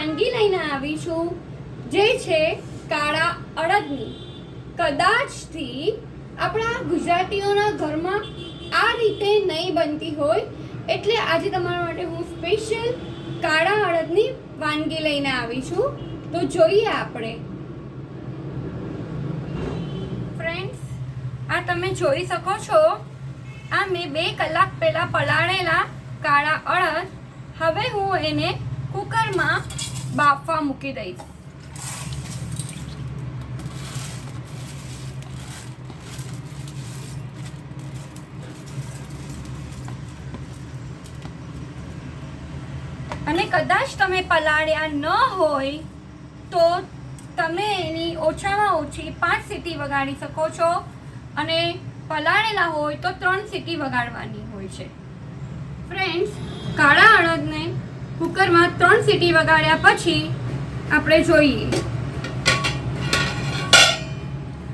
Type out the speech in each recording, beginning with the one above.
વાનગી લઈને આવી છું, જે છે કાળા અડદની. કદાચથી આપણા ગુજરાતીઓના ઘરમાં આ રીતે નહીં બનતી હોય, એટલે આજે તમારા માટે હું સ્પેશિયલ કાળા અડદની વાનગી લઈને આવી છું. તો જોઈએ આપણે. ફ્રેન્ડ્સ આ તમે જોઈ શકો છો. આ મેં બે કલાક પહેલાં પલાળેલા કાળા અડદ. હવે હું એને કુકરમાં બાફવા મૂકી દઈશ. અને કદાચ તમે પલાળ્યા ન હોય તો તમે એની ઓછામાં ઓછી પાંચ સીટી વગાડી શકો છો. અને પલાળેલા હોય તો ત્રણ સીટી વગાડવાની હોય છે. ફ્રેન્ડ્સ કુકરમાં ત્રણ સીટી વગાડ્યા પછી આપણે જોઈએ.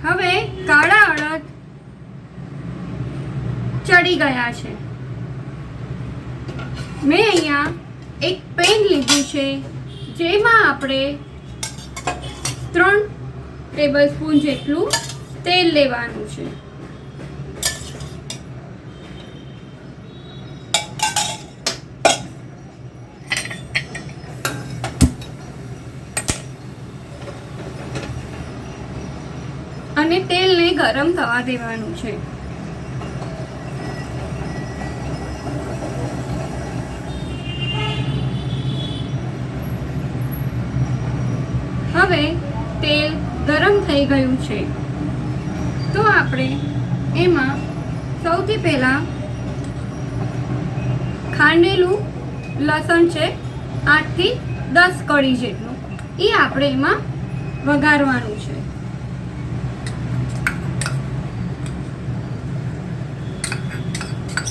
હવે કાળા અડદ ચડી ગયા છે. મેં અહીંયા એક પેન લીધું છે, જેમાં આપણે ત્રણ ટેબલ સ્પૂન જેટલું તેલ લેવાનું છે. અને તેલને ગરમ થવા દેવાનું છે. હવે તેલ ગરમ થઈ ગયું છે. તો આપણે એમાં સૌથી પહેલા ખાંડેલું લસણ છે આઠથી દસ કળી જેટલું. એ આપણે એમાં વઘારવાનું છે.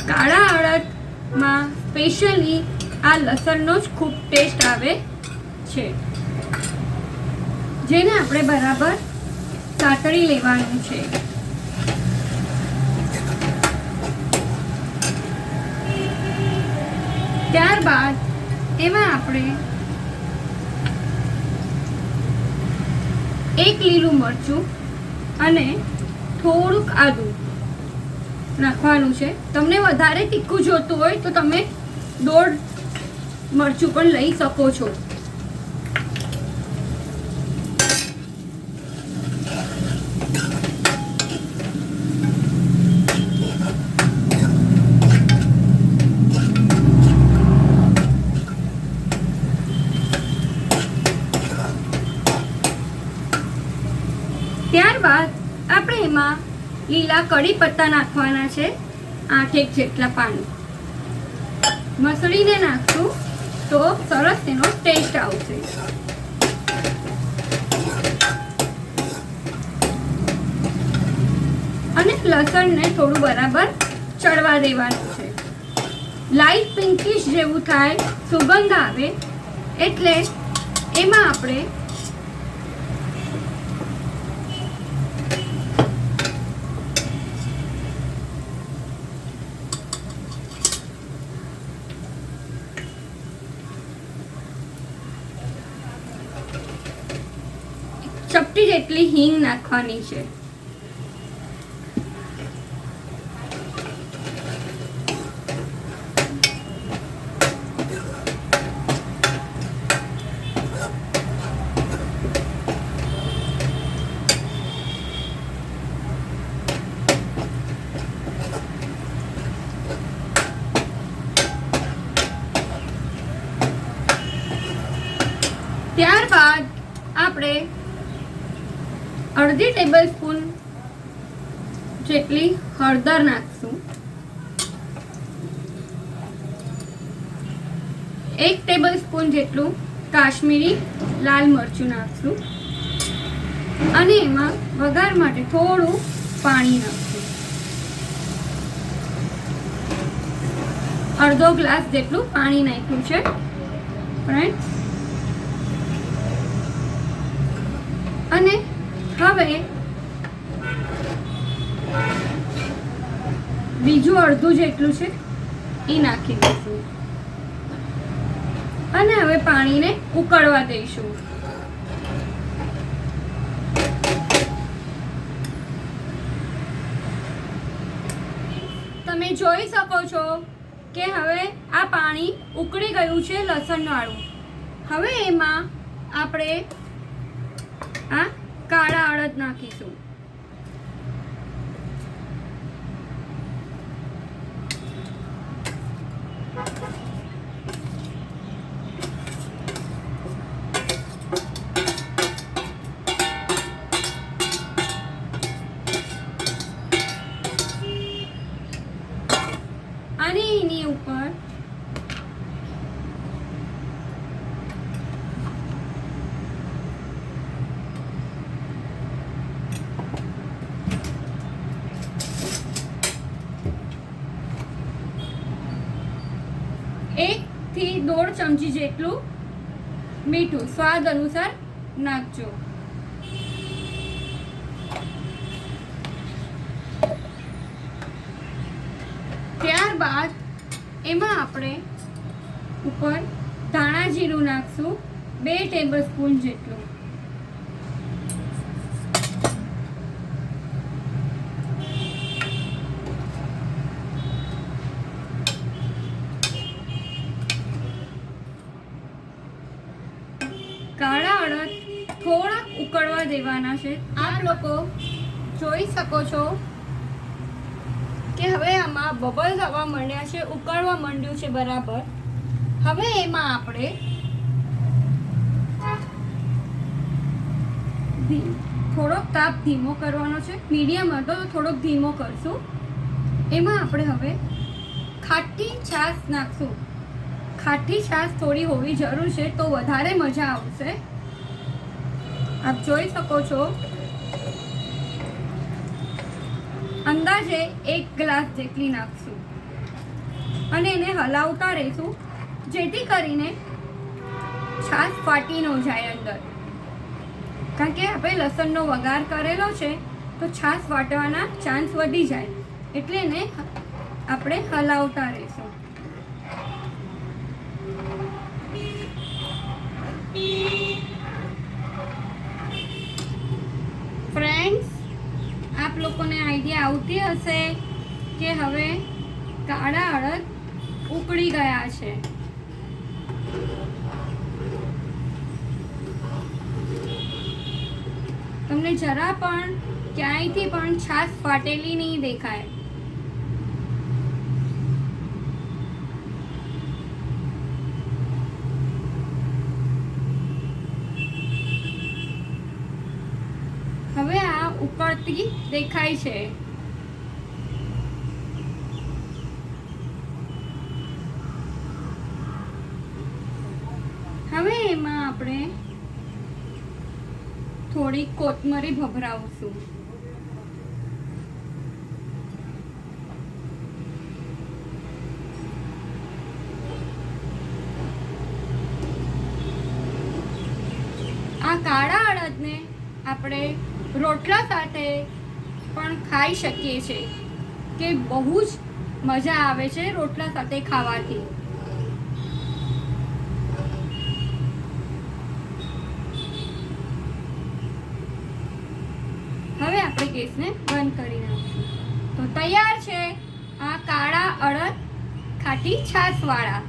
કાળા અડદમાં સ્પેશિયલી આ લસણનો જ ખૂબ ટેસ્ટ આવે છે. જેને આપણે બરાબર સાતળી લેવાનું છે. ત્યારબાદ એમાં આપણે એક લીલું મરચું અને થોડુંક આદું નાખવાનું છે. તમને વધારે તીખું જોતું હોય તો તમે દોઢ મરચું પણ લઈ શકો છો ત્યારબાદ આપણે એમાં લીલા કડી પત્તા નાખવાના છે. આઠેક જેટલા પાણી. મસળીને નાખશું તો સરસ તેનો ટેસ્ટ આવશે. અને લસણને થોડું બરાબર ચડવા દેવાનું છે. લાઈટ પિંકિશ જેવું થાય, સુગંધ આવે, એટલે એમાં આપણે ચપટી જેટલી હિંગ નાખવાની છે. ત્યારબાદ આપણે અડધી ટેબલ સ્પૂન જેટલી હળદર નાખશું. એક ટેબલ સ્પૂન જેટલું કાશ્મીરી લાલ મરચું નાખશું. અને એમાં વઘાર માટે થોડું પાણી નાખશું. અડધો ગ્લાસ જેટલું પાણી નાખ્યું છે. ફ્રેન્ડ્સ અને હવે બીજું અડધું જેટલું છે. એ નાખી દઈશું. અને હવે પાણીને ઉકળવા દઈશું. તમે જોઈ શકો છો કે હવે આ પાણી ઉકળી ગયું છે લસણવાળું. હવે એમાં આપણે આ કાળા અડદ નાખીશું. દોઢ ચમચી જેટલું મીઠું, સ્વાદ અનુસાર નાખજો. ત્યારબાદ એમાં આપણે ઉપર ધાણા જીરું નાખશું બે ટેબલ સ્પૂન જેટલું કાળા અડદ થોડાક ઉકળવા દેવાના છે. આપ લોકો જોઈ શકો છો કે હવે આમાં બબલ થવા માંડ્યા છે, ઉકળવા માંડ્યું છે બરાબર. હવે એમાં આપણે થોડોક તાપ ધીમો કરવાનો છે. મીડિયમ હતો તો થોડોક ધીમો કરશું. એમાં આપણે હવે ખાટી છાશ નાખશું. ખાટી છાશ થોડી હોવી જરૂર છે તો વધારે મજા આવશે. આપ જોઈ શકો છો. અંદાજે એક ગ્લાસ જેટલી નાખશું. અને એને હલાવતા રહીશું, જેથી કરીને છાશ ફાટી ન જાય અંદર. કારણ કે આપણે લસણનો વઘાર કરેલો છે, તો છાશ ફાટવાના ચાન્સ વધી જાય. એટલે એને આપણે હલાવતા રહીશું. ફ્રેન્ડ્સ આપ લોકોને આઈડિયા આવતી હશે કે હવે કાળા અડદ ઉકળી ગયા છે. તમને જરા પણ ક્યાંયથી પણ છાશ ફાટેલી નહીં દેખાય હવે આ ઉકળતી દેખાય છે. હવે એમાં આપણે થોડી કોથમરી ભભરાવશું. આ કાળા અડદને આપણે રોટલા સાથે પણ ખાઈ શકીએ છીએ કે બહુ જ મજા આવે છે રોટલા સાથે ખાવાથી. હવે આપણે ગેસને બંધ કરી નાખીશું. તો તૈયાર છે આ કાળા અડદ ખાટી છાશ વાળા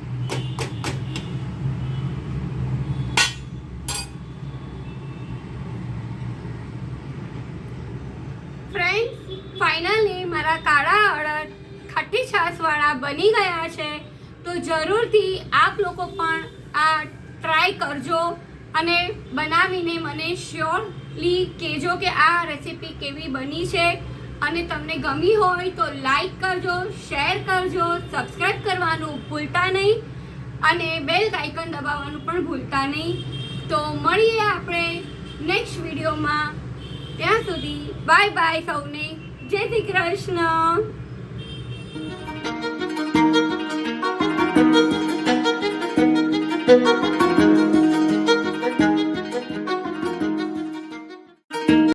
ફ્રેન્ડ્સ ફાઇનલી મારા કાળા અડદ ખાટી છાશવાળા બની ગયા છે. તો જરૂરથી આપ લોકો પણ આ ટ્રાય કરજો અને બનાવીને મને શ્યોરલી કહેજો કે આ રેસીપી કેવી બની છે. અને તમને ગમી હોય તો લાઈક કરજો શેર કરજો સબસ્ક્રાઈબ કરવાનું ભૂલતા નહીં. અને બેલ આઇકન દબાવવાનું પણ ભૂલતા નહીં. તો મળીએ આપણે નેક્સ્ટ વિડીયોમાં ત્યાં સુધી બાય બાય સૌને. જય શ્રી કૃષ્ણ